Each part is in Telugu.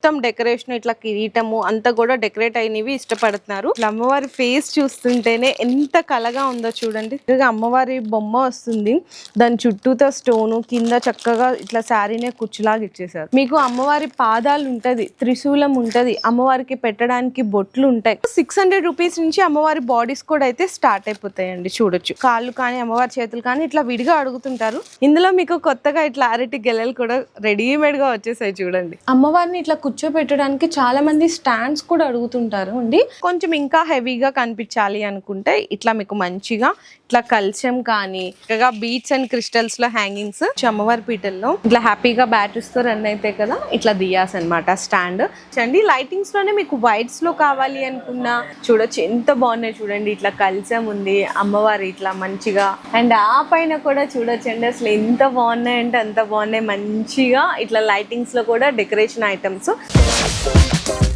మొత్తం డెకరేషన్ ఇట్లా కిరీటము అంతా కూడా డెకరేట్ అయినవి ఇష్టపడుతున్నారు. అమ్మవారి ఫేస్ చూస్తుంటేనే ఎంత కలగా ఉందో చూడండి. అమ్మవారి బొమ్మ వస్తుంది. దాని చుట్టూతో స్టోన్ కింద చక్కగా ఇట్లా శారీనే కుచ్చులాగా ఇచ్చేసారు మీకు అమ్మవారి పాదాలు ఉంటది త్రిశూలం ఉంటది అమ్మవారికి పెట్టడానికి బొట్లు ఉంటాయి. సిక్స్ హండ్రెడ్ రూపీస్ నుంచి అమ్మవారి బాడీస్ కూడా అయితే స్టార్ట్ అయిపోతాయండి చూడొచ్చు. కాళ్ళు కానీ అమ్మవారి చేతులు కానీ ఇట్లా విడిగా అడుగుతుంటారు. ఇందులో మీకు కొత్తగా ఇట్లా అరటి గెలలు కూడా రెడీమేడ్గా వచ్చేసాయి చూడండి. అమ్మవారిని ఇట్లా కూర్చోబెట్టడానికి చాలా మంది స్టాండ్స్ కూడా అడుగుతుంటారు అండి. కొంచెం ఇంకా హెవీగా కనిపించాలి అనుకుంటే ఇట్లా మీకు మంచిగా ఇట్లా కల్చం కానీ ఇంకా బీట్స్ అండ్ క్రిస్టల్స్లో హ్యాంగింగ్స్ అమ్మవారి పీటల్లో ఇట్లా హ్యాపీగా బ్యాటరీస్తో రన్ అయితే కదా ఇట్లా దియాస్ అనమాట స్టాండ్ చూడండి లైటింగ్స్లోనే మీకు వైట్స్లో కావాలి అనుకున్నా చూడొచ్చు ఎంత బాగున్నాయి చూడండి ఇట్లా కల్చం ఉంది అమ్మవారి ఇట్లా మంచిగా. అండ్ ఆ పైన కూడా చూడొచ్చండి అసలు ఎంత బాగున్నాయి అంటే అంత బాగున్నాయి మంచిగా ఇట్లా లైటింగ్స్లో కూడా decoration items Thank you.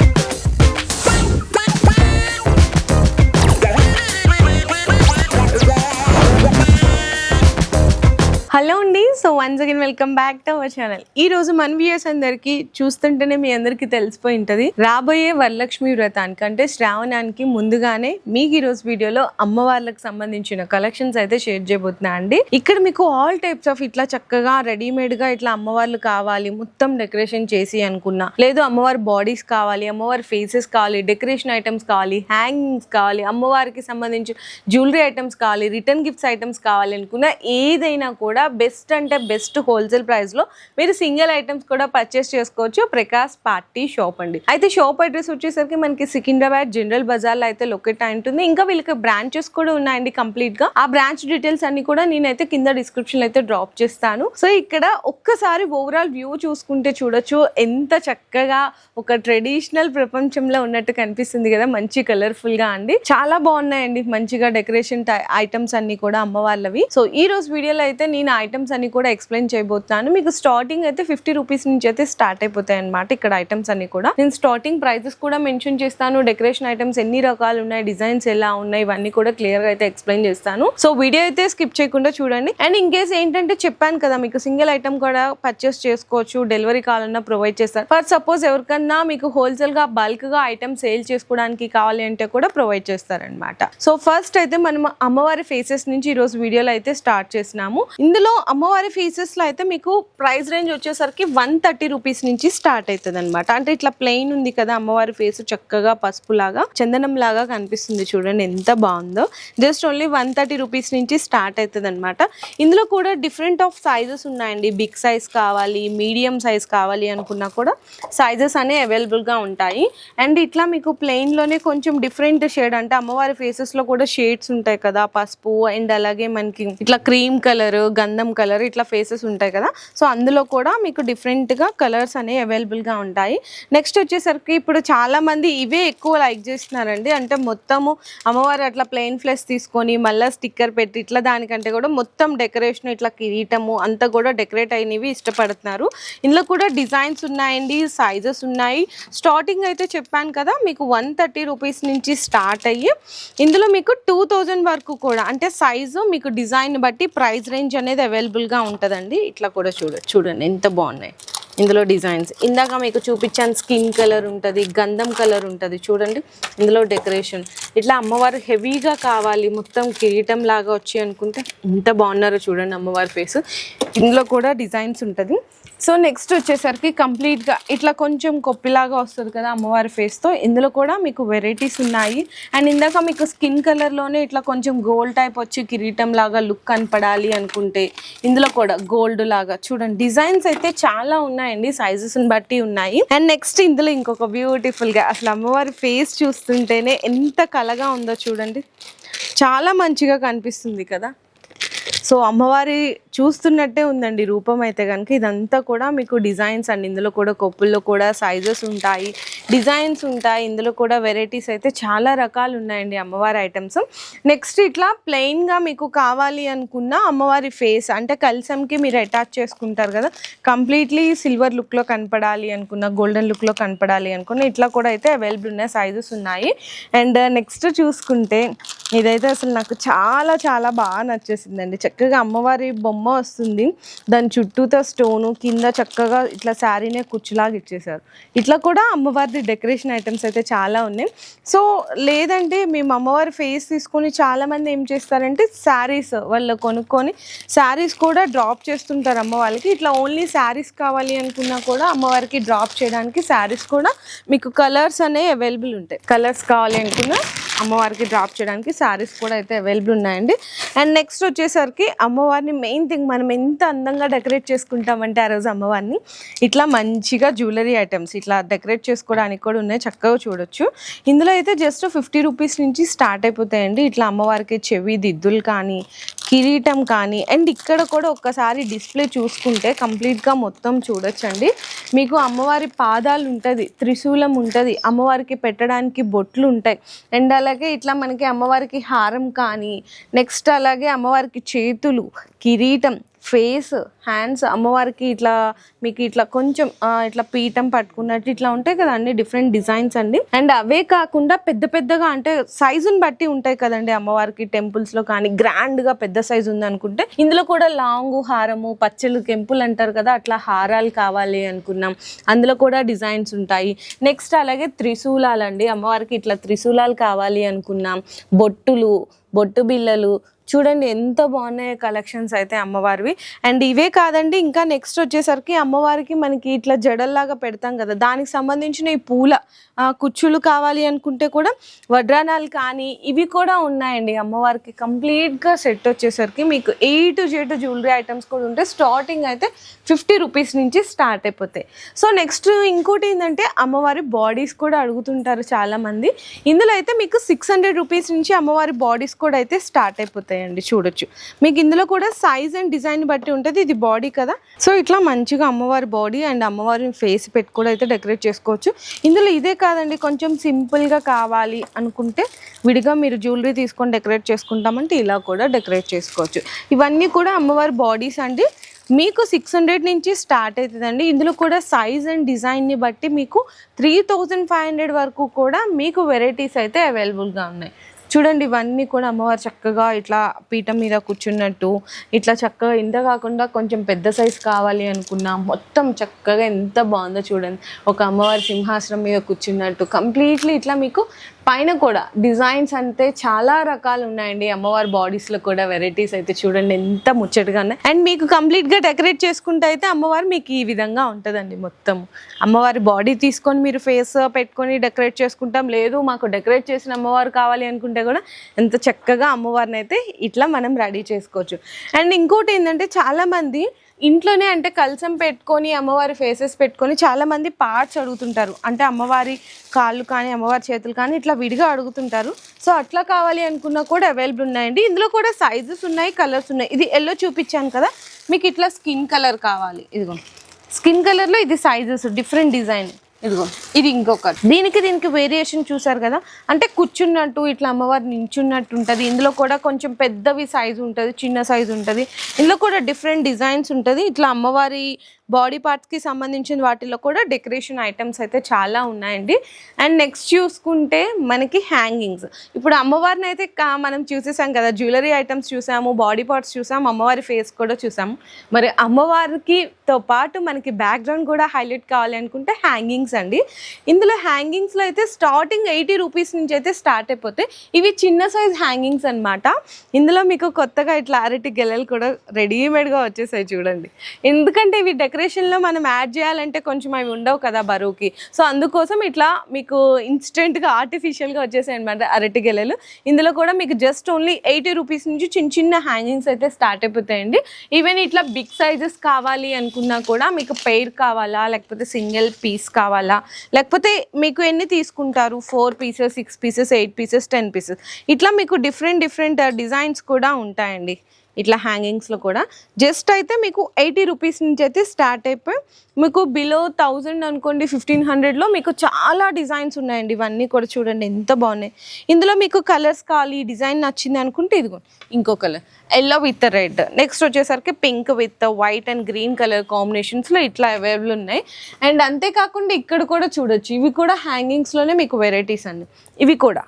Hello అండి. So once again welcome back to our channel ఈ రోజు మన వ్యూయర్స్ అందరికి చూస్తుంటేనే మీ అందరికి తెలిసిపోయి ఉంటది. రాబోయే వరలక్ష్మి వ్రతానికి అంటే శ్రావణానికి ముందుగానే మీకు ఈ రోజు వీడియోలో అమ్మవార్లకు సంబంధించిన కలెక్షన్స్ అయితే షేర్ చేయబోతున్నా అండి. ఇక్కడ మీకు ఆల్ టైప్స్ ఆఫ్ ఇట్లా చక్కగా రెడీమేడ్గా ఇట్లా అమ్మవార్లు కావాలి మొత్తం డెకరేషన్ చేసి అనుకున్నా. లేదు అమ్మవారి బాడీస్ కావాలి అమ్మవారి ఫేసెస్ కావాలి డెకరేషన్ ఐటమ్స్ కావాలి హ్యాంగింగ్స్ కావాలి అమ్మవారికి సంబంధించిన జ్యువెలరీ ఐటమ్స్ కావాలి రిటర్న్ గిఫ్ట్స్ ఐటమ్స్ కావాలి అనుకున్నా ఏదైనా కూడా బెస్ట్ అంటే బెస్ట్ హోల్సేల్ ప్రైస్లో మీరు సింగిల్ ఐటమ్స్ కూడా పర్చేస్ చేసుకోవచ్చు. ప్రకాష్ పార్టీ షాప్ అండి. అయితే షాప్ అడ్రస్ వచ్చేసరికి మనకి సికింద్రాబాద్ జనరల్ బజార్లో అయితే లొకేట్ అయి ఉంటుంది. ఇంకా వీళ్ళకి బ్రాంచెస్ కూడా ఉన్నాయండి కంప్లీట్గా. ఆ బ్రాంచ్ డీటెయిల్స్ అన్ని కూడా నేనైతే కింద డిస్క్రిప్షన్ అయితే డ్రాప్ చేస్తాను. సో ఇక్కడ ఒక్కసారి ఓవరాల్ వ్యూ చూసుకుంటే చూడొచ్చు. ఎంత చక్కగా ఒక ట్రెడిషనల్ ప్రపంచంలో ఉన్నట్టు కనిపిస్తుంది కదా. మంచి కలర్ఫుల్గా అండి. చాలా బాగున్నాయండి. మంచిగా డెకరేషన్ ఐటమ్స్ అన్ని కూడా అమ్మవాళ్ళవి. సో ఈ రోజు వీడియోలో అయితే నేను ఐటమ్స్ అన్ని కూడా ఎక్స్ప్లెయిన్ చేయబోతున్నాను. మీకు స్టార్టింగ్ అయితే ఫిఫ్టీ రూపీస్ నుంచి అయితే స్టార్ట్ అయిపోతాయి అనమాట ఇక్కడ ఐటమ్స్ అన్ని కూడా. నేను స్టార్టింగ్ ప్రైసెస్ కూడా మెన్షన్ చేస్తాను. డెకరేషన్ ఐటమ్స్ ఎన్ని రకాలు ఉన్నాయి డిజైన్స్ ఎలా ఉన్నాయి ఇవన్నీ కూడా క్లియర్గా అయితే ఎక్స్ప్లెయిన్ చేస్తాను. సో వీడియో అయితే స్కిప్ చేయకుండా చూడండి. అండ్ ఇన్ కేస్ ఏంటంటే చెప్పాను కదా మీకు సింగిల్ ఐటమ్ కూడా పర్చేస్ చేసుకోవచ్చు డెలివరీ కావాలన్నా ప్రొవైడ్ చేస్తారు. ఫర్ సపోజ్ ఎవరికన్నా మీకు హోల్సేల్గా బల్క్గా ఐటమ్ సేల్ చేసుకోవడానికి కావాలి అంటే కూడా ప్రొవైడ్ చేస్తారనమాట సో ఫస్ట్ అయితే మనం అమ్మవారి ఫేసెస్ నుంచి ఈ రోజు వీడియోలో అయితే స్టార్ట్ చేసినాము ఇందులో అమ్మవారి ఫేసెస్లో అయితే మీకు ప్రైస్ రేంజ్ వచ్చేసరికి వన్ థర్టీ రూపీస్ నుంచి స్టార్ట్ అవుతుంది అనమాట అంటే ఇట్లా ప్లెయిన్ ఉంది కదా అమ్మవారి ఫేస్ చక్కగా పసుపు లాగా చందనం లాగా కనిపిస్తుంది చూడండి ఎంత బాగుందో. Just only one thirty rupees నుంచి స్టార్ట్ అవుతుంది అనమాట ఇందులో కూడా డిఫరెంట్ ఆఫ్ సైజెస్ ఉన్నాయండి. బిగ్ సైజ్ కావాలి మీడియం సైజ్ కావాలి అనుకున్నా కూడా సైజెస్ అనేవి అవైలబుల్గా ఉంటాయి. అండ్ ఇట్లా మీకు ప్లెయిన్లోనే కొంచెం డిఫరెంట్ షేడ్ అంటే అమ్మవారి ఫేసెస్లో కూడా షేడ్స్ ఉంటాయి కదా పసుపు అండ్ అలాగే మనకి ఇట్లా క్రీమ్ కలర్ గంధం కలర్ ఇట్లా ఫేసెస్ ఉంటాయి కదా. సో అందులో కూడా మీకు డిఫరెంట్గా కలర్స్ అనేవి అవైలబుల్గా ఉంటాయి. నెక్స్ట్ వచ్చేసరికి ఇప్పుడు చాలామంది ఇవే ఎక్కువ లైక్ చేస్తున్నారండి. అంటే మొత్తము అమ్మవారు అట్లా ప్లెయిన్ ఫ్లెస్ తీసుకొని మళ్ళీ స్టిక్కర్ పెట్టి ఇట్లా దానికంటే కూడా మొత్తం డెకరేషన్ ఇట్లా కిరీటము అంతా కూడా డెకరేట్ అయినవి ఇష్టపడుతున్నారు. ఇందులో కూడా డిజైన్స్ ఉన్నాయండి సైజెస్ ఉన్నాయి. స్టార్టింగ్ అయితే చెప్పాను కదా మీకు వన్ థర్టీ రూపీస్ నుంచి స్టార్ట్ అయ్యి ఇందులో మీకు టూ థౌజండ్ వరకు కూడా అంటే సైజు మీకు డిజైన్ బట్టి ప్రైస్ రేంజ్ అనేది అవైలబుల్గా ఉంటుందండి. ఇట్లా కూడా చూడ చూడండి ఎంత బాగున్నాయి. ఇందులో డిజైన్స్. ఇందాక మీకు చూపించాను స్కిన్ కలర్ ఉంటుంది గంధం కలర్ ఉంటుంది చూడండి. ఇందులో డెకరేషన్. ఇట్లా అమ్మవారు హెవీగా కావాలి మొత్తం కిరీటం లాగా వచ్చి అనుకుంటే ఎంత బాగున్నారో చూడండి అమ్మవారి ఫేస్. ఇందులో కూడా డిజైన్స్ ఉంటుంది. సో నెక్స్ట్ వచ్చేసరికి కంప్లీట్గా ఇట్లా కొంచెం కొప్పిలాగా వస్తుంది కదా అమ్మవారి ఫేస్తో ఇందులో కూడా మీకు వెరైటీస్ ఉన్నాయి. అండ్ ఇందాక మీకు స్కిన్ కలర్లోనే ఇట్లా కొంచెం గోల్డ్ టైప్ వచ్చి కిరీటం లాగా లుక్ కనపడాలి అనుకుంటే ఇందులో కూడా గోల్డ్ లాగా. చూడండి డిజైన్స్ అయితే చాలా ఉన్నాయండి సైజెస్ని బట్టి ఉన్నాయి. అండ్ నెక్స్ట్ ఇందులో ఇంకొక బ్యూటిఫుల్గా అసలు అమ్మవారి ఫేస్ చూస్తుంటేనే ఎంత కలగా ఉందో చూడండి. చాలా మంచిగా కనిపిస్తుంది కదా. సో అమ్మవారి చూస్తున్నట్టే ఉందండి రూపం అయితే కనుక ఇదంతా కూడా మీకు డిజైన్స్ అండి. ఇందులో కూడా కొప్పుల్లో కూడా సైజెస్ ఉంటాయి. డిజైన్స్ ఉంటాయి. ఇందులో కూడా వెరైటీస్ అయితే చాలా రకాలు ఉన్నాయండి అమ్మవారి ఐటమ్స్ నెక్స్ట్ ఇట్లా ప్లెయిన్గా మీకు కావాలి అనుకున్న అమ్మవారి ఫేస్ అంటే కల్సంకి మీరు అటాచ్ చేసుకుంటారు కదా కంప్లీట్లీ సిల్వర్ లుక్లో కనపడాలి అనుకున్న గోల్డెన్ లుక్లో కనపడాలి అనుకున్న ఇట్లా కూడా అయితే అవైలబుల్ ఉన్నాయి సైజెస్ ఉన్నాయి. అండ్ నెక్స్ట్ చూసుకుంటే ఇదైతే అసలు నాకు చాలా చాలా బాగా నచ్చేసిందండి. చక్కగా అమ్మవారి బొమ్మ బొమ్మ వస్తుంది. దాని చుట్టూతో స్టోను కింద చక్కగా ఇట్లా శారీనే కుచ్చులాగా ఇచ్చేసారు ఇట్లా కూడా అమ్మవారిది డెకరేషన్ ఐటమ్స్ అయితే చాలా ఉన్నాయి. సో లేదంటే మేము అమ్మవారి ఫేస్ తీసుకొని చాలామంది ఏం చేస్తారంటే శారీస్ వాళ్ళు కొనుక్కొని శారీస్ కూడా డ్రాప్ చేస్తుంటారు అమ్మవారికి. ఇట్లా ఓన్లీ శారీస్ కావాలి అనుకున్నా కూడా అమ్మవారికి డ్రాప్ చేయడానికి శారీస్ కూడా మీకు కలర్స్ అనేవి అవైలబుల్ ఉంటాయి. కలర్స్ కావాలి అనుకున్నా అమ్మవారికి డ్రాప్ చేయడానికి శారీస్ కూడా అయితే అవైలబుల్ ఉన్నాయండి. అండ్ నెక్స్ట్ వచ్చేసరికి అమ్మవారిని మెయిన్ థింగ్ మనం ఎంత అందంగా డెకరేట్ చేసుకుంటామంటే ఆ రోజు అమ్మవారిని ఇట్లా మంచిగా జ్యువెలరీ ఐటమ్స్ ఇట్లా డెకరేట్ చేసుకోవడానికి కూడా ఉన్నాయి. చక్కగా చూడొచ్చు. ఇందులో అయితే జస్ట్ ఫిఫ్టీ రూపీస్ నుంచి స్టార్ట్ అయిపోతాయండి. ఇట్లా అమ్మవారికి చెవి దిద్దులు కానీ కిరీటం కానీ అండ్ ఇక్కడ కూడా ఒక్కసారి డిస్ప్లే చూసుకుంటే కంప్లీట్గా మొత్తం చూడొచ్చండి. మీకు అమ్మవారి పాదాలు ఉంటుంది త్రిశూలం ఉంటుంది అమ్మవారికి పెట్టడానికి బొట్లు ఉంటాయి. అండ్ అలాగే ఇట్లా మనకి అమ్మవారికి హారం కానీ నెక్స్ట్ అలాగే అమ్మవారికి చేతులు కిరీటం ఫేస్ హ్యాండ్స్ అమ్మవారికి ఇట్లా మీకు ఇట్లా కొంచెం ఇట్లా పీఠం పట్టుకున్నట్టు ఇట్లా ఉంటాయి కదా అన్ని డిఫరెంట్ డిజైన్స్ అండి. అండ్ అవే కాకుండా పెద్ద పెద్దగా అంటే సైజుని బట్టి ఉంటాయి కదండి అమ్మవారికి టెంపుల్స్లో కానీ గ్రాండ్గా పెద్ద సైజు ఉంది అనుకుంటే. ఇందులో కూడా లాంగ్ హారము పచ్చలు టెంపుల్ అంటారు కదా అట్లా హారాలు కావాలి అనుకున్నాం. అందులో కూడా డిజైన్స్ ఉంటాయి. నెక్స్ట్ అలాగే త్రిశూలాలండి. అమ్మవారికి ఇట్లా త్రిశూలాలు కావాలి అనుకున్నాం. బొట్టులు బొట్టు బిళ్ళలు. చూడండి ఎంత బాగున్నాయి కలెక్షన్స్ అయితే అమ్మవారివి. అండ్ ఇవే కాదండి ఇంకా నెక్స్ట్ వచ్చేసరికి అమ్మవారికి మనకి ఇట్లా జడల్లాగా పెడతాం కదా. దానికి సంబంధించిన ఈ పూల కుచ్చులు కావాలి అనుకుంటే కూడా వడ్రానాలు కానీ ఇవి కూడా ఉన్నాయండి అమ్మవారికి. కంప్లీట్గా సెట్ వచ్చేసరికి మీకు A to Z jewellery items కూడా ఉంటే స్టార్టింగ్ అయితే ఫిఫ్టీ రూపీస్ నుంచి స్టార్ట్ అయిపోతాయి. సో నెక్స్ట్ ఇంకోటి ఏంటంటే అమ్మవారి బాడీస్ కూడా అడుగుతుంటారు చాలామంది. ఇందులో అయితే మీకు సిక్స్ హండ్రెడ్ రూపీస్ నుంచి అమ్మవారి బాడీస్ కూడా అయితే స్టార్ట్ అయిపోతాయండి చూడొచ్చు. మీకు ఇందులో కూడా సైజ్ అండ్ డిజైన్ బట్టి ఉంటుంది ఇది బాడీ కదా. సో ఇట్లా మంచిగా అమ్మవారి బాడీ అండ్ అమ్మవారి ఫేస్ పెట్టి కూడా అయితే డెకరేట్ చేసుకోవచ్చు. ఇందులో ఇదే కాదండి కొంచెం సింపుల్గా కావాలి అనుకుంటే విడిగా మీరు జ్యువెలరీ తీసుకొని డెకరేట్ చేసుకుంటామంటే ఇలా కూడా డెకరేట్ చేసుకోవచ్చు. ఇవన్నీ కూడా అమ్మవారి బాడీస్ అండి. మీకు సిక్స్ హండ్రెడ్ నుంచి స్టార్ట్ అవుతుందండి. ఇందులో కూడా సైజ్ అండ్ డిజైన్ని బట్టి మీకు త్రీ థౌజండ్ ఫైవ్ హండ్రెడ్ వరకు కూడా మీకు వెరైటీస్ అయితే అవైలబుల్గా ఉన్నాయి. చూడండి ఇవన్నీ కూడా అమ్మవారు చక్కగా ఇట్లా పీఠం మీద కూర్చున్నట్టు ఇట్లా చక్కగా ఇంత కాకుండా కొంచెం పెద్ద సైజ్ కావాలి అనుకున్నా మొత్తం చక్కగా ఎంత బాగుందో చూడండి. ఒక అమ్మవారి సింహాసనం మీద కూర్చున్నట్టు కంప్లీట్లీ ఇట్లా మీకు పైన కూడా డిజైన్స్ అంటే చాలా రకాలు ఉన్నాయండి. అమ్మవారి బాడీస్లో కూడా వెరైటీస్ అయితే చూడండి ఎంత ముచ్చటగా ఉన్నాయి. అండ్ మీకు కంప్లీట్గా డెకరేట్ చేసుకుంటే అయితే అమ్మవారు మీకు ఈ విధంగా ఉంటుందండి మొత్తం. అమ్మవారి బాడీ తీసుకొని మీరు ఫేస్ పెట్టుకొని డెకరేట్ చేసుకుంటాం. లేదు మాకు డెకరేట్ చేసిన అమ్మవారు కావాలి అనుకుంటే కూడా ఎంత చక్కగా అమ్మవారిని అయితే ఇట్లా మనం రెడీ చేసుకోవచ్చు. అండ్ ఇంకోటి ఏంటంటే చాలామంది ఇంట్లోనే అంటే కలసం పెట్టుకొని అమ్మవారి ఫేసెస్ పెట్టుకొని చాలామంది పార్ట్స్ అడుగుతుంటారు. అంటే అమ్మవారి కాళ్ళు కానీ అమ్మవారి చేతులు కానీ ఇట్లా విడిగా అడుగుతుంటారు. సో అట్లా కావాలి అనుకున్నా కూడా అవైలబుల్ ఉన్నాయండి. ఇందులో కూడా సైజెస్ ఉన్నాయి కలర్స్ ఉన్నాయి. ఇది ఎల్లో చూపించాను కదా మీకు ఇట్లా స్కిన్ కలర్ కావాలి. ఇదిగో. స్కిన్ కలర్లో ఇది సైజెస్ డిఫరెంట్ డిజైన్ ఇదిగో ఇది ఇంకొకటి. దీనికి దీనికి వేరియేషన్ చూసారు కదా? అంటే కూర్చున్నట్టు ఇట్లా అమ్మవారు నించున్నట్టు ఉంటుంది. ఇందులో కూడా కొంచెం పెద్దవి సైజు ఉంటుంది చిన్న సైజు ఉంటుంది. ఇందులో కూడా డిఫరెంట్ డిజైన్స్ ఉంటుంది. ఇట్లా అమ్మవారి బాడీ పార్ట్స్కి సంబంధించిన వాటిలో కూడా డెకరేషన్ ఐటమ్స్ అయితే చాలా ఉన్నాయండి. అండ్ నెక్స్ట్ చూసుకుంటే మనకి హ్యాంగింగ్స్. ఇప్పుడు అమ్మవారిని అయితే కా- మనం చూసేసాం కదా జ్యువెలరీ ఐటమ్స్ చూసాము బాడీ పార్ట్స్ చూసాము అమ్మవారి ఫేస్ కూడా చూసాము. మరి అమ్మవారికితో పాటు మనకి బ్యాక్గ్రౌండ్ కూడా హైలైట్ కావాలి అనుకుంటే హ్యాంగింగ్స్ అండి. ఇందులో హ్యాంగింగ్స్లో అయితే స్టార్టింగ్ ఎయిటీ రూపీస్ నుంచి అయితే స్టార్ట్ అయిపోతాయి. ఇవి చిన్న సైజ్ హ్యాంగింగ్స్ అనమాట ఇందులో మీకు కొత్తగా ఇట్లా అరటి గెలలు కూడా రెడీమేడ్గా వచ్చేసాయి చూడండి. ఎందుకంటే ఇవి డెకరేషన్లో మనం యాడ్ చేయాలంటే కొంచెం అవి ఉండవు కదా బరువుకి. సో అందుకోసం ఇట్లా మీకు ఇన్స్టెంట్గా ఆర్టిఫిషియల్గా వచ్చేసాయి అనమాట అరటి గెలలు. ఇందులో కూడా మీకు జస్ట్ ఓన్లీ ఎయిటీ రూపీస్ నుంచి చిన్న చిన్న హ్యాంగింగ్స్ అయితే స్టార్ట్ అయిపోతాయండి. ఈవెన్ ఇట్లా బిగ్ సైజెస్ కావాలి అనుకున్నా కూడా మీకు పెయిర్ కావాలా లేకపోతే సింగిల్ పీస్ కావాలా లేకపోతే మీకు ఎన్ని తీసుకుంటారు? Four pieces six pieces eight pieces ten pieces ఇట్లా మీకు డిఫరెంట్ డిఫరెంట్ డిజైన్స్ కూడా ఉంటాయండి. ఇట్లా హ్యాంగింగ్స్లో కూడా. జస్ట్ అయితే మీకు ఎయిటీ రూపీస్ నుంచి అయితే స్టార్ట్ అయిపోయి మీకు బిలో థౌజండ్ అనుకోండి ఫిఫ్టీన్ హండ్రెడ్లో మీకు చాలా డిజైన్స్ ఉన్నాయండి. ఇవన్నీ కూడా చూడండి ఎంత బాగున్నాయి. ఇందులో మీకు కలర్స్ కావాలి ఈ డిజైన్ నచ్చింది అనుకుంటే ఇదిగో ఇంకో colour yellow with red next వచ్చేసరికి pink with white and green colour కాంబినేషన్స్లో ఇట్లా అవైలబుల్ ఉన్నాయి. అండ్ అంతేకాకుండా ఇక్కడ కూడా చూడొచ్చు ఇవి కూడా హ్యాంగింగ్స్లోనే మీకు వెరైటీస్ అండి. ఇవి కూడా.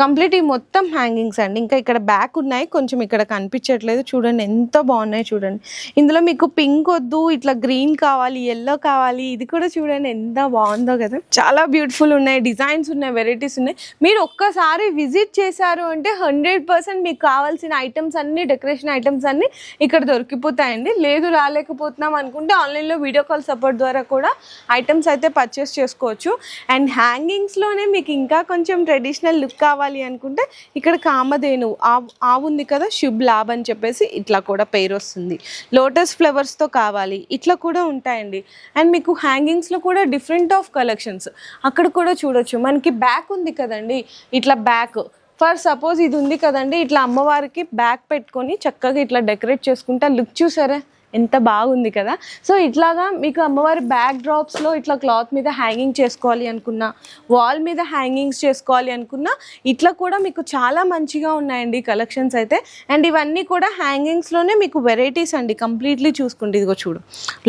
కంప్లీట్ ఈ మొత్తం హ్యాంగింగ్స్ అండి. ఇంకా ఇక్కడ బ్యాక్ ఉన్నాయి. కొంచెం ఇక్కడ కనిపించట్లేదు. చూడండి ఎంత బాగున్నాయి చూడండి. ఇందులో మీకు పింక్ వద్దు ఇట్లా గ్రీన్ కావాలి ఎల్లో కావాలి ఇది కూడా చూడండి ఎంత బాగుందో కదా. చాలా బ్యూటిఫుల్ ఉన్నాయి. డిజైన్స్ ఉన్నాయి వెరైటీస్ ఉన్నాయి. మీరు ఒక్కసారి విజిట్ చేశారు అంటే హండ్రెడ్ పర్సెంట్ మీకు కావాల్సిన ఐటమ్స్ అన్ని డెకరేషన్ ఐటమ్స్ అన్ని ఇక్కడ దొరికిపోతాయండి. లేదు రాలేకపోతున్నాం అనుకుంటే ఆన్లైన్లో వీడియో కాల్ సపోర్ట్ ద్వారా కూడా ఐటమ్స్ అయితే పర్చేస్ చేసుకోవచ్చు. అండ్ హ్యాంగింగ్స్లోనే మీకు ఇంకా కొంచెం ట్రెడిషనల్ లుక్ కావాలి అనుకుంటే ఇక్కడ కామధేనువు ఆవు ఆవు ఉంది కదా శుభ్ లాభ్ అని చెప్పేసి ఇట్లా కూడా పేరు వస్తుంది లోటస్ ఫ్లవర్స్తో కావాలి ఇట్లా కూడా ఉంటాయండి. అండ్ మీకు హ్యాంగింగ్స్లో కూడా డిఫరెంట్ ఆఫ్ కలెక్షన్స్ అక్కడ కూడా చూడొచ్చు. మనకి బ్యాక్ ఉంది కదండి ఇట్లా బ్యాక్ ఫర్ సపోజ్ ఇది ఉంది కదండి ఇట్లా అమ్మవారికి బ్యాక్ పెట్టుకొని చక్కగా ఇట్లా డెకరేట్ చేసుకుంటే. లుక్ చూసారా? ఎంత బాగుంది కదా. సో ఇట్లాగా మీకు అమ్మవారి బ్యాక్ డ్రాప్స్లో ఇట్లా క్లాత్ మీద హ్యాంగింగ్ చేసుకోవాలి అనుకున్నా వాల్ మీద హ్యాంగింగ్స్ చేసుకోవాలి అనుకున్నా ఇట్లా కూడా మీకు చాలా మంచిగా ఉన్నాయండి కలెక్షన్స్ అయితే. అండ్ ఇవన్నీ కూడా హ్యాంగింగ్స్లోనే మీకు వెరైటీస్ అండి. కంప్లీట్లీ చూసుకుంటే ఇదిగో చూడు.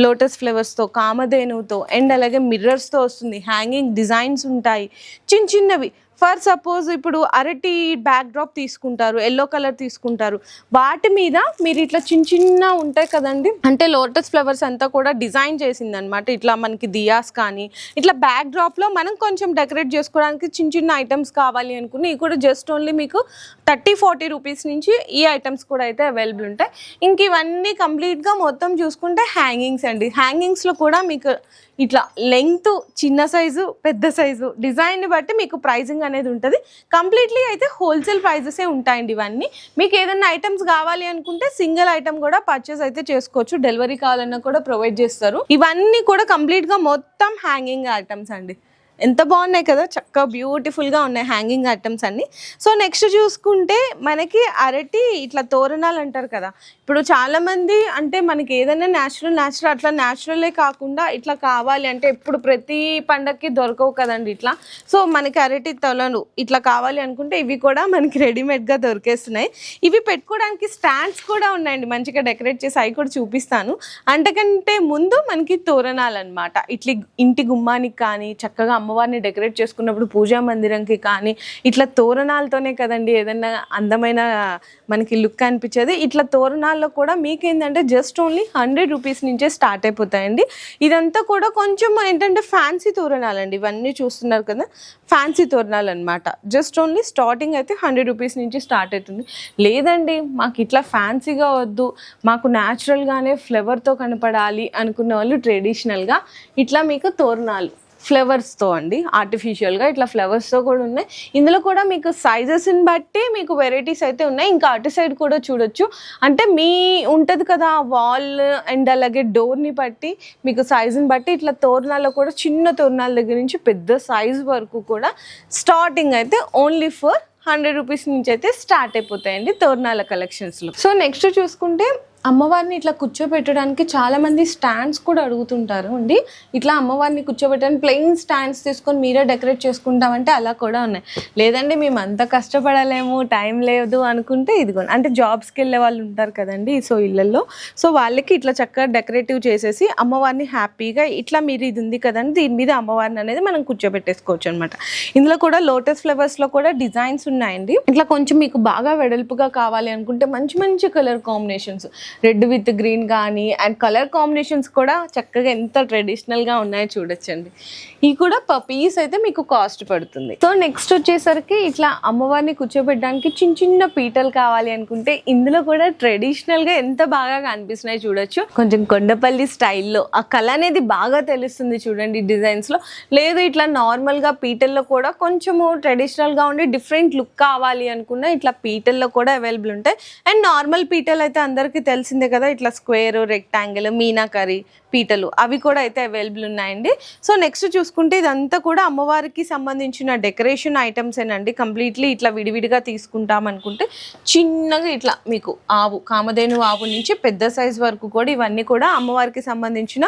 లోటస్ ఫ్లవర్స్తో కామధేనుతో అండ్ అలాగే మిర్రర్స్తో వస్తుంది. హ్యాంగింగ్ డిజైన్స్ ఉంటాయి. చిన్న చిన్నవి. ఫర్ సపోజ్ ఇప్పుడు అరటి బ్యాక్ డ్రాప్ తీసుకుంటారు ఎల్లో కలర్ తీసుకుంటారు వాటి మీద మీరు ఇట్లా చిన్న చిన్న ఉంటాయి కదండి? అంటే లోటస్ ఫ్లవర్స్ అంతా కూడా డిజైన్ చేసింది అనమాట ఇట్లా మనకి దియాస్ కానీ ఇట్లా బ్యాక్ డ్రాప్లో మనం కొంచెం డెకరేట్ చేసుకోవడానికి చిన్న చిన్న ఐటమ్స్ కావాలి అనుకుని ఇవి కూడా జస్ట్ ఓన్లీ మీకు థర్టీ ఫార్టీ రూపీస్ నుంచి ఈ ఐటమ్స్ కూడా అయితే అవైలబుల్ ఉంటాయి. ఇంక ఇవన్నీ కంప్లీట్గా మొత్తం చూసుకుంటే హ్యాంగింగ్స్ అండి. హ్యాంగింగ్స్లో కూడా మీకు ఇట్లా లెంగ్త్ చిన్న సైజు పెద్ద సైజు డిజైన్ని బట్టి మీకు ప్రైజింగ్ అనేది ఉంటుంది. కంప్లీట్లీ అయితే హోల్సేల్ ప్రైజెసే ఉంటాయండి ఇవన్నీ. మీకు ఏదైనా ఐటమ్స్ కావాలి అనుకుంటే సింగిల్ ఐటమ్ కూడా పర్చేస్ అయితే చేసుకోవచ్చు. డెలివరీ కావాలన్నా కూడా ప్రొవైడ్ చేస్తారు. ఇవన్నీ కూడా కంప్లీట్గా మొత్తం హ్యాంగింగ్ ఐటమ్స్ అండి. ఎంత బాగున్నాయి కదా చక్కగా బ్యూటిఫుల్గా ఉన్నాయి హ్యాంగింగ్ ఐటమ్స్ అన్ని. సో నెక్స్ట్ చూసుకుంటే మనకి అరటి ఇట్లా తోరణాలు అంటారు కదా. ఇప్పుడు చాలామంది అంటే మనకి ఏదైనా న్యాచురల్ న్యాచురల్ అట్లా న్యాచురలే కాకుండా ఇట్లా కావాలి అంటే ఇప్పుడు ప్రతి పండగకి దొరకవు కదండి ఇట్లా. సో మనకి అరటి తొలలు ఇట్లా కావాలి అనుకుంటే ఇవి కూడా మనకి రెడీమేడ్గా దొరికేస్తున్నాయి. ఇవి పెట్టుకోవడానికి స్టాండ్స్ కూడా ఉన్నాయండి. మంచిగా డెకరేట్ చేసి అవి కూడా చూపిస్తాను. అంతకంటే ముందు మనకి తోరణాలు అనమాట ఇట్లా ఇంటి గుమ్మానికి కానీ చక్కగా అమ్మవారిని డెకరేట్ చేసుకున్నప్పుడు పూజా మందిరంకి కానీ ఇట్లా తోరణాలతోనే కదండి ఏదైనా అందమైన మనకి లుక్ అనిపించేది. ఇట్లా తోరణాల్లో కూడా మీకు ఏంటంటే జస్ట్ ఓన్లీ హండ్రెడ్ రూపీస్ నుంచే స్టార్ట్ అయిపోతాయండి. ఇదంతా కూడా కొంచెం ఏంటంటే ఫ్యాన్సీ తోరణాలండి. ఇవన్నీ చూస్తున్నారు కదా ఫ్యాన్సీ తోరణాలు అనమాట జస్ట్ ఓన్లీ స్టార్టింగ్ అయితే హండ్రెడ్ రూపీస్ నుంచి స్టార్ట్ అవుతుంది. లేదండి మాకు ఇట్లా ఫ్యాన్సీగా వద్దు. మాకు న్యాచురల్గానే ఫ్లేవర్తో కనపడాలి అనుకున్న వాళ్ళు ట్రెడిషనల్గా ఇట్లా మీకు తోరణాలు ఫ్లవర్స్తో అండి ఆర్టిఫిషియల్గా ఇట్లా ఫ్లవర్స్తో కూడా ఉన్నాయి. ఇందులో కూడా మీకు సైజెస్ని బట్టి మీకు వెరైటీస్ అయితే ఉన్నాయి. ఇంకా అటు సైడ్ కూడా చూడొచ్చు. అంటే మీ ఉంటుంది కదా వాల్ అండ్ అలాగే డోర్ని బట్టి మీకు సైజుని బట్టి ఇట్లా తోరణాల్లో కూడా చిన్న తోరణాల దగ్గర నుంచి పెద్ద సైజ్ వరకు కూడా స్టార్టింగ్ అయితే ఓన్లీ ఫర్ హండ్రెడ్ రూపీస్ నుంచి అయితే స్టార్ట్ అయిపోతాయండి తోరణాల కలెక్షన్స్లో సో నెక్స్ట్ చూసుకుంటే అమ్మవారిని ఇట్లా కూర్చోబెట్టడానికి చాలామంది స్టాండ్స్ కూడా అడుగుతుంటారు. అండి ఇట్లా అమ్మవారిని కూర్చోబెట్టడానికి ప్లెయిన్ స్టాండ్స్ తీసుకొని మీరే డెకరేట్ చేసుకుంటామంటే అలా కూడా ఉన్నాయి. లేదండి మేము అంత కష్టపడలేము టైం లేదు అనుకుంటే ఇదిగోండి అంటే జాబ్స్కి వెళ్ళే వాళ్ళు ఉంటారు కదండి సో ఇళ్ళల్లో. సో వాళ్ళకి ఇట్లా చక్కగా డెకరేటివ్ చేసేసి అమ్మవారిని హ్యాపీగా ఇట్లా మీరు ఇది ఉంది కదండి దీని మీద అమ్మవారిని అనేది మనం కూర్చోబెట్టేసుకోవచ్చు అనమాట ఇందులో కూడా లోటస్ ఫ్లవర్స్లో కూడా డిజైన్స్ ఉన్నాయండి. ఇట్లా కొంచెం మీకు బాగా వెడల్పుగా కావాలి అనుకుంటే మంచి మంచి colour combinations red with green కానీ అండ్ కలర్ కాంబినేషన్స్ కూడా చక్కగా ఎంత ట్రెడిషనల్గా ఉన్నాయో చూడొచ్చండి. ఇవి కూడా పర్ పీస్ అయితే మీకు కాస్ట్ పడుతుంది. సో నెక్స్ట్ వచ్చేసరికి ఇట్లా అమ్మవారిని కూర్చోబెట్టడానికి చిన్న చిన్న పీటలు కావాలి అనుకుంటే ఇందులో కూడా ట్రెడిషనల్గా ఎంత బాగా కనిపిస్తున్నాయి చూడొచ్చు. కొంచెం కొండపల్లి స్టైల్లో ఆ కళ అనేది బాగా తెలుస్తుంది చూడండి డిజైన్స్లో. లేదు ఇట్లా నార్మల్గా పీటల్లో కూడా కొంచెము ట్రెడిషనల్గా ఉండి డిఫరెంట్ లుక్ కావాలి అనుకున్నా ఇట్లా పీటల్లో కూడా అవైలబుల్ ఉంటాయి. అండ్ నార్మల్ పీటలు అయితే అందరికీ తెలిసిందే కదా ఇట్లా స్క్వేర్ రెక్టాంగిల్ కర్రీ పీటలు. అవి కూడా అయితే అవైలబుల్ ఉన్నాయండి. సో నెక్స్ట్ చూసుకుంటే ఇదంతా కూడా అమ్మవారికి సంబంధించిన డెకరేషన్ ఐటమ్స్ ఏనండి. కంప్లీట్లీ ఇట్లా విడివిడిగా తీసుకుంటాం అనుకుంటే చిన్నగా ఇట్లా మీకు ఆవు కామధేను ఆవు నుంచి పెద్ద సైజ్ వరకు కూడా ఇవన్నీ కూడా అమ్మవారికి సంబంధించిన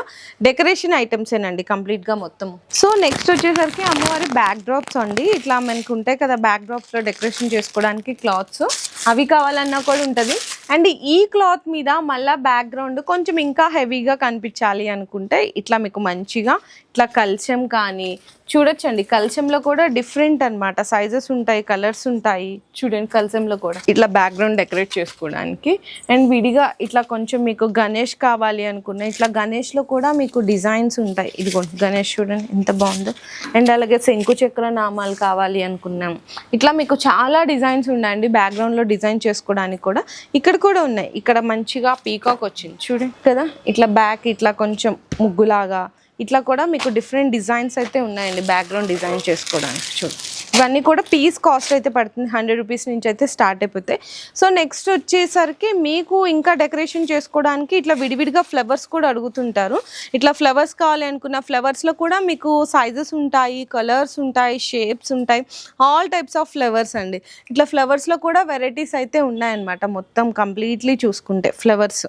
డెకరేషన్ ఐటమ్స్ ఏనండి కంప్లీట్గా మొత్తం. సో నెక్స్ట్ వచ్చేసరికి అమ్మవారి బ్యాక్ డ్రాప్స్ అండి. ఇట్లా మనకు ఉంటాయి కదా బ్యాక్ డ్రాప్స్లో డెకరేషన్ చేసుకోవడానికి క్లాత్స్. అవి కావాలన్నా కూడా ఉంటుంది. అండ్ ఈ క్లాత్ మీద మళ్ళీ బ్యాక్గ్రౌండ్ కొంచెం ఇంకా హెవీగా కనిపించాలి అనుకుంటే ఇట్లా మీకు మంచిగా ఇట్లా కల్చం కానీ చూడొచ్చండి. కల్చంలో కూడా డిఫరెంట్ అన్నమాట. సైజెస్ ఉంటాయి కలర్స్ ఉంటాయి. చూడండి కల్చంలో కూడా. ఇట్లా బ్యాక్గ్రౌండ్ డెకరేట్ చేసుకోవడానికి. అండ్ విడిగా ఇట్లా కొంచెం మీకు గణేష్ కావాలి అనుకున్న ఇట్లా గణేష్లో కూడా మీకు డిజైన్స్ ఉంటాయి. ఇదిగోండి గణేష్ చూడండి ఎంత బాగుందో. అండ్ అలాగే శంకు చక్ర నామాలు కావాలి అనుకున్నాం. ఇట్లా మీకు చాలా డిజైన్స్ ఉన్నాయండి. బ్యాక్గ్రౌండ్లో డిజైన్ చేసుకోవడానికి కూడా. ఇక్కడ కూడా ఉన్నాయి. ఇక్కడ మంచిగా పీకాక్ వచ్చింది. చూడండి కదా. ఇట్లా బ్యాక్ ఇట్లా కొంచెం ముగ్గులాగా ఇట్లా కూడా మీకు డిఫరెంట్ డిజైన్స్ అయితే ఉన్నాయండి బ్యాక్గ్రౌండ్ డిజైన్ చేసుకోవడానికి. చూడు ఇవన్నీ కూడా పీస్ కాస్ట్ అయితే పడుతుంది హండ్రెడ్ రూపీస్ నుంచి అయితే స్టార్ట్ అయిపోతాయి. సో నెక్స్ట్ వచ్చేసరికి మీకు ఇంకా డెకరేషన్ చేసుకోవడానికి ఇట్లా విడివిడిగా ఫ్లవర్స్ కూడా అడుగుతుంటారు. ఇట్లా ఫ్లవర్స్ కావాలి అనుకున్న ఫ్లవర్స్లో కూడా మీకు సైజెస్ ఉంటాయి కలర్స్ ఉంటాయి షేప్స్ ఉంటాయి ఆల్ టైప్స్ ఆఫ్ ఫ్లవర్స్ అండి. ఇట్లా ఫ్లవర్స్లో కూడా వెరైటీస్ అయితే ఉన్నాయన్నమాట మొత్తం కంప్లీట్లీ చూసుకుంటే ఫ్లవర్స్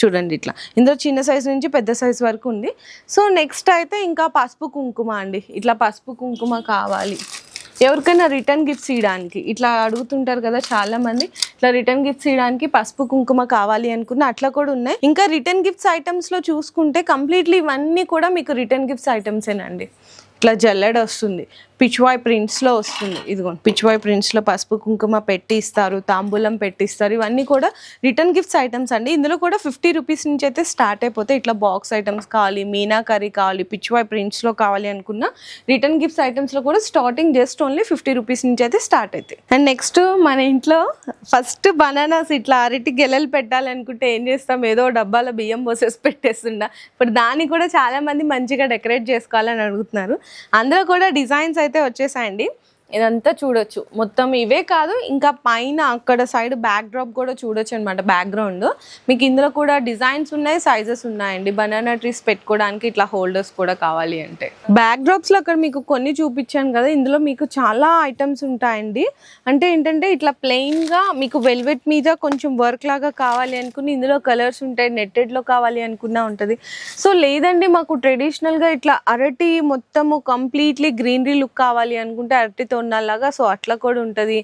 చూడండి ఇట్లా. ఇందులో చిన్న సైజ్ నుంచి పెద్ద సైజ్ వరకు ఉంది. సో నెక్స్ట్ అయితే ఇంకా పసుపు కుంకుమ అండి. ఇట్లా పసుపు కుంకుమ కావాలి. ఎవరికైనా రిటర్న్ గిఫ్ట్స్ ఇవ్వడానికి ఇట్లా అడుగుతుంటారు కదా చాలా మంది ఇట్లా రిటర్న్ గిఫ్ట్స్ ఇవ్వడానికి పసుపు కుంకుమ కావాలి అనుకున్న అట్లా కూడా ఉన్నాయి. ఇంకా రిటర్న్ గిఫ్ట్స్ ఐటమ్స్లో చూసుకుంటే కంప్లీట్లీ ఇవన్నీ కూడా మీకు రిటర్న్ గిఫ్ట్స్ ఐటమ్సేనండి ఇట్లా జల్లెడ వస్తుంది. పిచ్వాయ్ ప్రింట్స్లో వస్తుంది. ఇదిగోండి పిచ్వాయ్ ప్రింట్స్లో పసుపు కుంకుమ పెట్టిస్తారు తాంబూలం పెట్టిస్తారు ఇవన్నీ కూడా రిటర్న్ గిఫ్ట్స్ ఐటమ్స్ అండి. ఇందులో కూడా ఫిఫ్టీ రూపీస్ నుంచి అయితే స్టార్ట్ అయిపోతే ఇట్లా బాక్స్ ఐటమ్స్ కావాలి మీనా కర్రీ కావాలి పిచ్వాయ్ ప్రింట్స్లో కావాలి అనుకున్న రిటర్న్ గిఫ్ట్స్ ఐటమ్స్లో కూడా starting just only fifty rupees నుంచి అయితే స్టార్ట్ అవుతాయి అండ్ నెక్స్ట్ మన ఇంట్లో ఫస్ట్ బనానాస్ ఇట్లా అరటి గెలలు పెట్టాలనుకుంటే ఏం చేస్తాం? ఏదో డబ్బాలో బియ్యం పోసేసి పెట్టేస్తుండ. ఇప్పుడు దాన్ని కూడా చాలామంది మంచిగా డెకరేట్ చేసుకోవాలని అడుగుతున్నారు. అందులో కూడా డిజైన్స్ అయితే వచ్చేసాయండి. ఇదంతా చూడొచ్చు. మొత్తం ఇవే కాదు ఇంకా పైన అక్కడ సైడ్ బ్యాక్ డ్రాప్ కూడా చూడొచ్చు అనమాట బ్యాక్గ్రౌండ్ మీకు ఇందులో కూడా డిజైన్స్ ఉన్నాయి సైజెస్ ఉన్నాయండి. బనానా ట్రీస్ పెట్టుకోవడానికి ఇట్లా హోల్డర్స్ కూడా కావాలి అంటే. బ్యాక్ డ్రాప్స్లో అక్కడ మీకు కొన్ని చూపించాను కదా ఇందులో మీకు చాలా ఐటమ్స్ ఉంటాయండి. అంటే ఏంటంటే ఇట్లా ప్లెయిన్గా మీకు వెల్వెట్ మీద కొంచెం వర్క్ లాగా కావాలి అనుకుని ఇందులో కలర్స్ ఉంటాయి నెట్టెడ్లో కావాలి అనుకున్నా ఉంటుంది. సో లేదండి మాకు ట్రెడిషనల్గా ఇట్లా అరటి మొత్తము కంప్లీట్లీ గ్రీనరీ లుక్ కావాలి అనుకుంటే అరటితో ఉన్నలాగా సో అట్లా కూడా ఉంటుంది.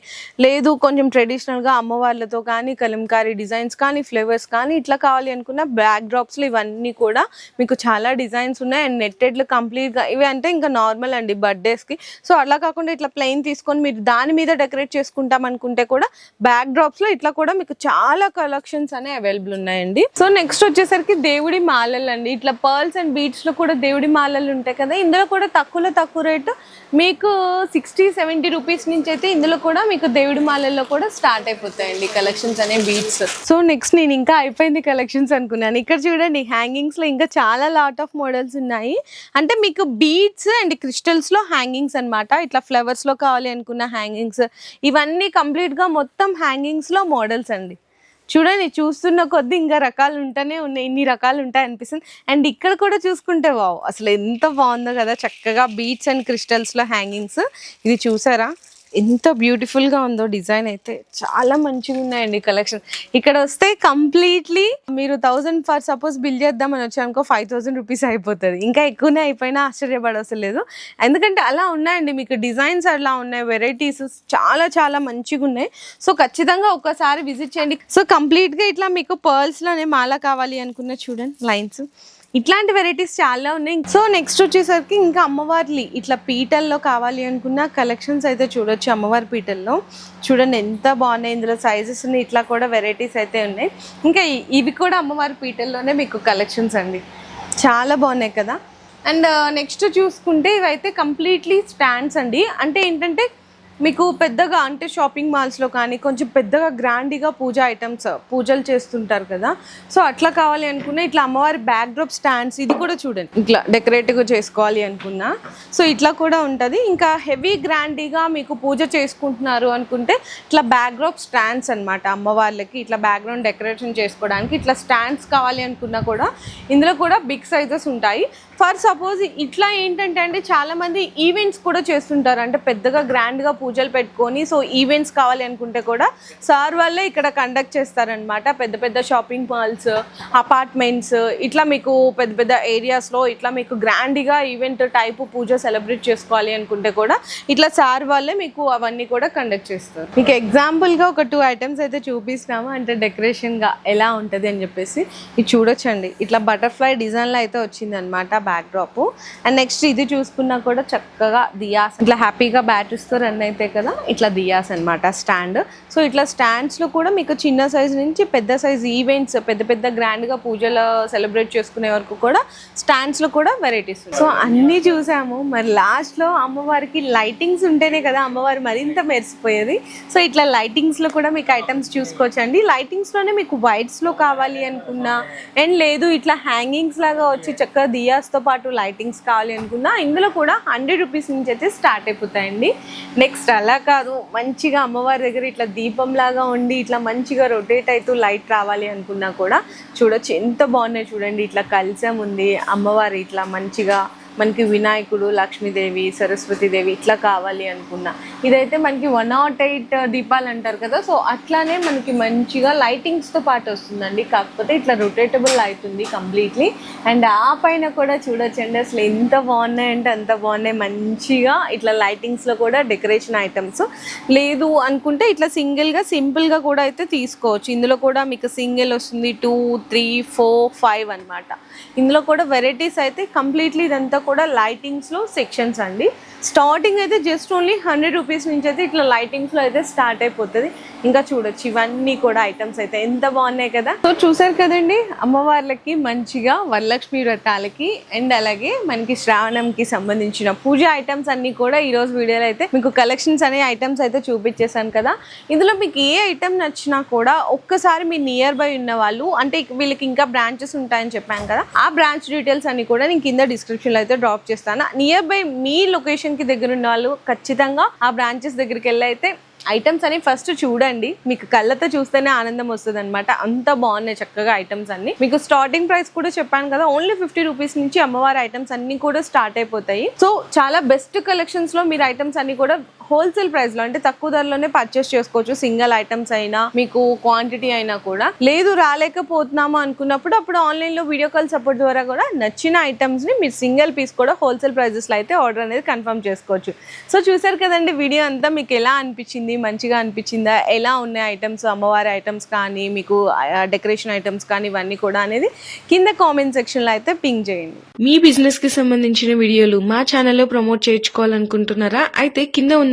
లేదు కొంచెం ట్రెడిషనల్గా అమ్మవార్లతో కానీ కలంకారీ డిజైన్స్ కానీ ఫ్లేవర్స్ కానీ ఇట్లా కావాలి అనుకున్న బ్యాక్ డ్రాప్స్లో ఇవన్నీ కూడా మీకు చాలా డిజైన్స్ ఉన్నాయి. అండ్ నెట్టెడ్లు కంప్లీట్గా ఇవి అంటే ఇంకా నార్మల్ అండి బర్త్డేస్కి సో అలా కాకుండా ఇట్లా ప్లెయిన్ తీసుకొని మీరు దాని మీద డెకరేట్ చేసుకుంటాం అనుకుంటే కూడా బ్యాక్ డ్రాప్స్లో ఇట్లా కూడా మీకు చాలా కలెక్షన్స్ అనేవి అవైలబుల్ ఉన్నాయండి. సో నెక్స్ట్ వచ్చేసరికి దేవుడి మాలలు అండి. ఇట్లా పర్ల్స్ అండ్ బీట్స్లో కూడా దేవుడి మాలలు ఉంటాయి కదా ఇందులో కూడా తక్కువలో తక్కువ రేటు మీకు సిక్స్టీ సెవెంటీ రూపీస్ నుంచి అయితే ఇందులో కూడా మీకు దేవుడి మాలల్లో కూడా స్టార్ట్ అయిపోతాయండి కలెక్షన్స్ అనే బీట్స్ సో నెక్స్ట్ నేను ఇంకా అయిపోయింది కలెక్షన్స్ అనుకున్నాను. ఇక్కడ చూడండి హ్యాంగింగ్స్లో ఇంకా చాలా లాట్ ఆఫ్ మోడల్స్ ఉన్నాయి. అంటే మీకు బీట్స్ అండ్ క్రిస్టల్స్లో హ్యాంగింగ్స్ అనమాట ఇట్లా ఫ్లవర్స్లో కావాలి అనుకున్న హ్యాంగింగ్స్ ఇవన్నీ కంప్లీట్గా మొత్తం హ్యాంగింగ్స్లో మోడల్స్ అండి. చూడండి చూస్తున్న కొద్దీ ఇంకా రకాలు ఉంటానే ఉన్నాయి ఇన్ని రకాలు ఉంటాయి అనిపిస్తుంది. అండ్ ఇక్కడ కూడా చూసుకుంటే వావ్! అసలు ఎంత బాగుందో కదా చక్కగా బీట్స్ అండ్ క్రిస్టల్స్లో హ్యాంగింగ్స్. ఇది చూసారా? ఎంత బ్యూటిఫుల్గా ఉందో డిజైన్ అయితే చాలా మంచిగా ఉన్నాయండి కలెక్షన్ ఇక్కడ వస్తే కంప్లీట్లీ మీరు థౌజండ్ ఫర్ సపోజ్ బిల్ చేద్దామని వచ్చానుకో ఫైవ్ థౌసండ్ రూపీస్ అయిపోతుంది. ఇంకా ఎక్కువనే అయిపోయినా ఆశ్చర్యపడవసలేదు. ఎందుకంటే అలా ఉన్నాయండి మీకు డిజైన్స్ అలా ఉన్నాయి వెరైటీస్ చాలా చాలా మంచిగా ఉన్నాయి. సో ఖచ్చితంగా ఒకసారి విజిట్ చేయండి. సో కంప్లీట్గా ఇట్లా మీకు పర్ల్స్లోనే మాల కావాలి అనుకున్న చూడండి లైన్స్ ఇట్లాంటి వెరైటీస్ చాలా ఉన్నాయి. సో నెక్స్ట్ వచ్చేసరికి ఇంకా అమ్మవార్లి ఇట్లా పీటల్లో కావాలి అనుకున్న కలెక్షన్స్ అయితే చూడొచ్చు అమ్మవారి పీటల్లో. చూడండి ఎంత బాగున్నాయి. ఇందులో సైజెస్ ఉన్నాయి. ఇట్లా కూడా వెరైటీస్ అయితే ఉన్నాయి. ఇంకా ఇవి కూడా అమ్మవారి పీటల్లోనే మీకు కలెక్షన్స్ అండి. చాలా బాగున్నాయి కదా. అండ్ uh, నెక్స్ట్ చూసుకుంటే ఇవైతే కంప్లీట్లీ స్టాండ్స్ అండి. అంటే ఏంటంటే మీకు పెద్దగా అంటే షాపింగ్ మాల్స్లో కానీ కొంచెం పెద్దగా గ్రాండ్గా పూజ ఐటమ్స్ పూజలు చేస్తుంటారు కదా. సో అట్లా కావాలి అనుకున్నా ఇట్లా అమ్మవారి బ్యాక్ డ్రాప్ స్టాండ్స్ ఇది కూడా చూడండి. ఇట్లా డెకరేటివ్గా చేసుకోవాలి అనుకున్నా. సో ఇట్లా కూడా ఉంటుంది. ఇంకా హెవీ గ్రాండ్గా మీకు పూజ చేసుకుంటున్నారు అనుకుంటే ఇట్లా బ్యాక్ డ్రాప్ స్టాండ్స్ అనమాట అమ్మవార్లకి. ఇట్లా బ్యాక్గ్రౌండ్ డెకరేషన్ చేసుకోవడానికి ఇట్లా స్టాండ్స్ కావాలి అనుకున్నా కూడా ఇందులో కూడా బిగ్ సైజెస్ ఉంటాయి. ఫర్ సపోజ్ ఇట్లా ఏంటంటే అండి చాలామంది ఈవెంట్స్ కూడా చేస్తుంటారు. అంటే పెద్దగా గ్రాండ్గా పూజలు పెట్టుకొని సో ఈవెంట్స్ కావాలి అనుకుంటే కూడా సార్ వాళ్ళే ఇక్కడ కండక్ట్ చేస్తారనమాట పెద్ద పెద్ద షాపింగ్ మాల్స్ అపార్ట్మెంట్స్ ఇట్లా మీకు పెద్ద పెద్ద ఏరియాస్లో ఇట్లా మీకు గ్రాండ్గా ఈవెంట్ టైప్ పూజ సెలబ్రేట్ చేసుకోవాలి అనుకుంటే కూడా ఇట్లా సార్ వాళ్ళే మీకు అవన్నీ కూడా కండక్ట్ చేస్తారు. మీకు ఎగ్జాంపుల్గా ఒక టూ ఐటమ్స్ అయితే చూపిస్తున్నాము. అంటే డెకరేషన్గా ఎలా ఉంటుంది అని చెప్పేసి. ఇది చూడొచ్చండి. ఇట్లా బటర్ఫ్లై డిజైన్లో అయితే వచ్చిందనమాట బ్యాక్ డ్రాప్ అండ్ నెక్స్ట్ ఇది చూసుకున్నా కూడా చక్కగా దియాస్ ఇట్లా హ్యాపీగా బ్యాటరీస్తో రన్ అయితే కదా? ఇట్లా దియాస్ అన్నమాట స్టాండ్. సో ఇట్లా స్టాండ్స్లో కూడా మీకు చిన్న సైజ్ నుంచి పెద్ద సైజ్ ఈవెంట్స్ పెద్ద పెద్ద గ్రాండ్గా పూజలు సెలబ్రేట్ చేసుకునే వరకు కూడా స్టాండ్స్లో కూడా వెరైటీస్ సో అన్నీ చూసాము. మరి లాస్ట్లో అమ్మవారికి లైటింగ్స్ ఉంటేనే కదా అమ్మవారు మరింత మెరిసిపోయేది. సో ఇట్లా లైటింగ్స్లో కూడా మీకు ఐటమ్స్ చూసుకోవచ్చు అండి లైటింగ్స్లోనే మీకు వైట్స్లో కావాలి అనుకున్నా అండ్ లేదు ఇట్లా హ్యాంగింగ్స్ లాగా వచ్చి చక్కగా దియాస్ తో పాటు లైటింగ్స్ కావాలి అనుకున్నా ఇందులో కూడా హండ్రెడ్ రూపీస్ నుంచి అయితే స్టార్ట్ అయిపోతాయండి. నెక్స్ట్ అలా కాదు మంచిగా అమ్మవారి దగ్గర ఇట్లా దీపం లాగా ఉండి ఇట్లా మంచిగా రొటేట్ అవుతూ లైట్ రావాలి అనుకున్నా కూడా చూడొచ్చు. ఎంత బాగున్నాయి చూడండి ఇట్లా కలిసం ఉంది అమ్మవారు ఇట్లా మంచిగా మనకి వినాయకుడు లక్ష్మీదేవి సరస్వతీదేవి ఇట్లా కావాలి అనుకున్నా. ఇదైతే మనకి వన్ నాట్ ఎయిట్ దీపాలు అంటారు కదా సో అట్లానే మనకి మంచిగా లైటింగ్స్తో పాటు వస్తుందండి. కాకపోతే ఇట్లా రొటేటబుల్ అవుతుంది కంప్లీట్లీ అండ్ ఆ పైన కూడా చూడొచ్చండి అసలు ఎంత బాగున్నాయంటే అంత బాగున్నాయి. మంచిగా ఇట్లా లైటింగ్స్లో కూడా డెకరేషన్ ఐటమ్స్ లేదు అనుకుంటే ఇట్లా సింగిల్గా సింపుల్గా కూడా అయితే తీసుకోవచ్చు. ఇందులో కూడా మీకు సింగిల్ వస్తుంది టూ త్రీ ఫోర్ ఫైవ్ అన్నమాట. ఇందులో కూడా వెరైటీస్ అయితే కంప్లీట్లీ ఇదంతా కూడా లైటింగ్స్లో సెక్షన్స్ అండి. స్టార్టింగ్ అయితే జస్ట్ ఓన్లీ హండ్రెడ్ రూపీస్ నుంచి అయితే ఇట్లా లైటింగ్స్లో అయితే స్టార్ట్ అయిపోతుంది. ఇంకా చూడొచ్చు ఇవన్నీ కూడా ఐటమ్స్ అయితే ఎంత బాగున్నాయి కదా. సో చూసారు కదండి అమ్మవార్లకి మంచిగా వరలక్ష్మి వ్రతాలకి అండ్ అలాగే మనకి శ్రావణంకి సంబంధించిన పూజ ఐటమ్స్ అన్ని కూడా ఈరోజు వీడియోలో అయితే మీకు కలెక్షన్స్ అనే ఐటమ్స్ అయితే చూపించేశాను కదా. ఇందులో మీకు ఏ ఐటమ్ నచ్చినా కూడా ఒక్కసారి మీ నియర్ బై ఉన్న వాళ్ళు అంటే వీళ్ళకి ఇంకా బ్రాంచెస్ ఉంటాయని చెప్పాను కదా ఆ బ్రాంచ్ డీటెయిల్స్ అన్ని కూడా నేను కింద డిస్క్రిప్షన్లో అయితే డ్రాప్ చేస్తాను. నియర్ బై మీ లొకేషన్ లొకేషన్కి దగ్గర ఉన్న వాళ్ళు ఖచ్చితంగా ఆ బ్రాంచెస్ దగ్గరికి వెళ్ళి అయితే ఐటమ్స్ అని ఫస్ట్ చూడండి. మీకు కళ్ళతో చూస్తేనే ఆనందం వస్తుంది అనమాట అంత బాగున్నాయి చక్కగా ఐటమ్స్ అన్ని. మీకు స్టార్టింగ్ ప్రైస్ కూడా చెప్పాను కదా ఓన్లీ ఫిఫ్టీ రూపీస్ నుంచి అమ్మవారి ఐటమ్స్ అన్ని కూడా స్టార్ట్ అయిపోతాయి. సో చాలా బెస్ట్ కలెక్షన్స్లో మీరు ఐటమ్స్ అన్ని కూడా హోల్సేల్ ప్రైస్లో అంటే తక్కువ ధరలోనే పర్చేస్ చేసుకోవచ్చు. సింగిల్ ఐటమ్స్ అయినా మీకు క్వాంటిటీ అయినా కూడా. లేదు రాలేకపోతున్నాము అనుకున్నప్పుడు అప్పుడు ఆన్లైన్లో వీడియో కాల్ సపోర్ట్ ద్వారా కూడా నచ్చిన ఐటమ్స్ని మీరు సింగిల్ పీస్ కూడా హోల్సేల్ ప్రైజెస్లో అయితే ఆర్డర్ అనేది కన్ఫర్మ్ చేసుకోవచ్చు. సో చూసారు కదండి వీడియో అంతా మీకు ఎలా అనిపించింది? మంచిగా అనిపించిందా? ఎలా ఉన్నాయి ఐటమ్స్ అమ్మవారి ఐటమ్స్ కానీ మీకు డెకరేషన్ ఐటమ్స్ కానీ ఇవన్నీ కూడా అనేది కింద కామెంట్ సెక్షన్లో అయితే పింక్ చేయండి. మీ బిజినెస్కి సంబంధించిన వీడియోలు మా ఛానల్లో ప్రమోట్ చేయించుకోవాలనుకుంటున్నారా? అయితే కింద ఉన్న